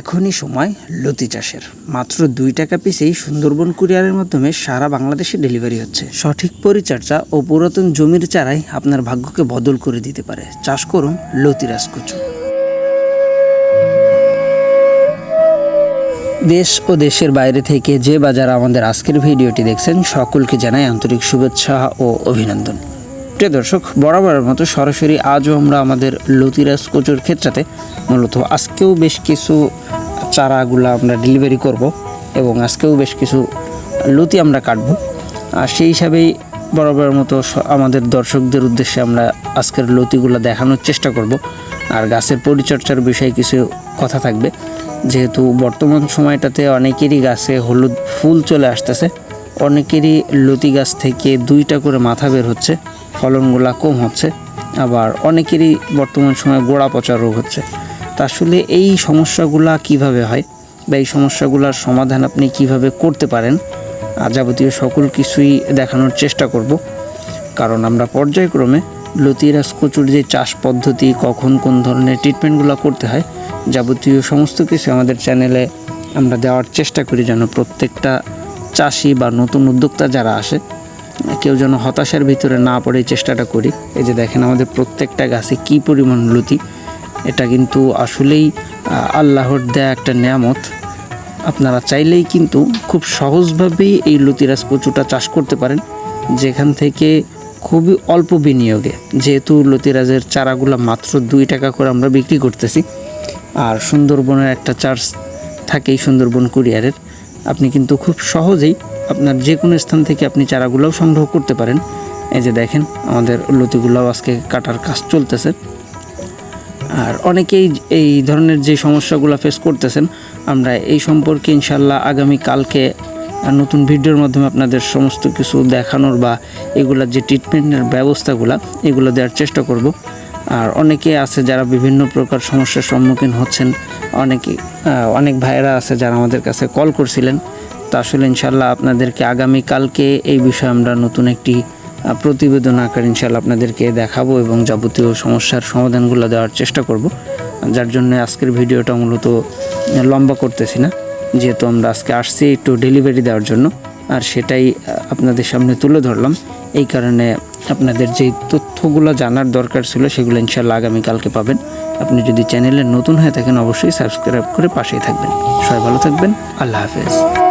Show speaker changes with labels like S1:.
S1: এখনই সময় লতি চাষের। মাত্র দুই টাকা পিসেই সুন্দরবন কুরিয়ারের মাধ্যমে সারা বাংলাদেশে ডেলিভারি হচ্ছে। সঠিক পরিচর্যা ও পুরাতন জমির চারাই আপনার ভাগ্যকে বদল করে দিতে পারে। চাষ করুন লতিরাজ কচু। দেশ ও দেশের বাইরে থেকে যে বাজার আমাদের আজকের ভিডিওটি দেখছেন, সকলকে জানাই আন্তরিক শুভেচ্ছা ও অভিনন্দন। প্রিয় দর্শক, বরাবরের মতো সরাসরি আজও আমরা আমাদের লতিরাজ কচুর ক্ষেত্রেতে মূলত আজকেও বেশ কিছু চারাগুলো আমরা ডেলিভারি করব এবং আজকেও বেশ কিছু লতি আমরা কাটবো। আর সেই হিসাবেই বরাবরের মতো আমাদের দর্শকদের উদ্দেশ্যে আমরা আজকের লতিগুলো দেখানোর চেষ্টা করব। আর গাছের পরিচর্যার বিষয়ে কিছু কথা থাকবে। যেহেতু বর্তমান সময়টাতে অনেকেরই গাছে হলুদ ফুল চলে আসতেছে, অনেকেরই লতি গাছ থেকে দুইটা করে মাথা বের হচ্ছে। ফলনগুলা কম হচ্ছে। আবার অনেকেরই বর্তমান সময়ে গোড়া পচা রোগ হচ্ছে। তা আসলে এই সমস্যাগুলা কীভাবে হয় বা এই সমস্যাগুলোর সমাধান আপনি কীভাবে করতে পারেন যাবতীয় সকল কিছুই দেখানোর চেষ্টা করব। কারণ আমরা পর্যায়ক্রমে লতিরাজ কচুর যে চাষ পদ্ধতি, কখন কোন ধরনের ট্রিটমেন্টগুলো করতে হয়, যাবতীয় সমস্ত কিছু আমাদের চ্যানেলে আমরা দেওয়ার চেষ্টা করি যেন প্রত্যেকটা চাষি বা নতুন উদ্যোক্তা যারা আসে কেউ যেন হতাশার ভিতরে না পড়ে চেষ্টাটা করি। এই যে দেখেন আমাদের প্রত্যেকটা গাছে কী পরিমাণ লতি। এটা কিন্তু আসলেই আল্লাহর দেয়া একটা নিয়ামত। আপনারা চাইলেই কিন্তু খুব সহজভাবেই এই লতিরাজ কচুটা চাষ করতে পারেন, যেখান থেকে খুবই অল্প বিনিয়োগে। যেহেতু লতিরাজের চারাগুলো মাত্র দুই টাকা করে আমরা বিক্রি করতেছি, আর সুন্দরবনের একটা চার্জ থাকেই সুন্দরবন কুরিয়ারের। আপনি কিন্তু খুব সহজেই আপনার যে কোনো স্থান থেকে আপনি চারাগুলোও সংগ্রহ করতে পারেন। এই যে দেখেন, আমাদের লতিগুলোও আজকে কাটার কাজ চলতেছে। আর অনেকেই এই ধরনের যে সমস্যাগুলো ফেস করতেছেন, আমরা এই সম্পর্কে ইনশাল্লাহ আগামী কালকে নতুন ভিডিওর মাধ্যমে আপনাদের সমস্ত কিছু দেখানোর বা এগুলার যে ট্রিটমেন্টের ব্যবস্থাগুলো, এগুলো দেওয়ার চেষ্টা করব। আর অনেকে আছে যারা বিভিন্ন প্রকার সমস্যার সম্মুখীন হচ্ছেন, অনেকে অনেক ভাইয়েরা আছে যারা আমাদের কাছে কল করছিলেন। তো আসলে ইনশাল্লাহ আপনাদেরকে আগামী কালকে এই বিষয়ে আমরা নতুন একটি প্রতিবেদন আকার ইনশাল্লাহ আপনাদেরকে দেখাবো এবং যাবতীয় সমস্যার সমাধানগুলো দেওয়ার চেষ্টা করব। যার জন্য আজকের ভিডিওটা মূলত লম্বা করতেছি না। যেহেতু আমরা আজকে আসছি একটু ডেলিভারি দেওয়ার জন্য, আর সেটাই আপনাদের সামনে তুলে ধরলাম। এই কারণে আপনাদের যেই তথ্যগুলো জানার দরকার ছিল সেগুলো ইনশাল্লাহ আগামীকালকে পাবেন। আপনি যদি চ্যানেলে নতুন হয়ে থাকেন অবশ্যই সাবস্ক্রাইব করে পাশেই থাকবেন। সবাই ভালো থাকবেন। আল্লাহ হাফেজ।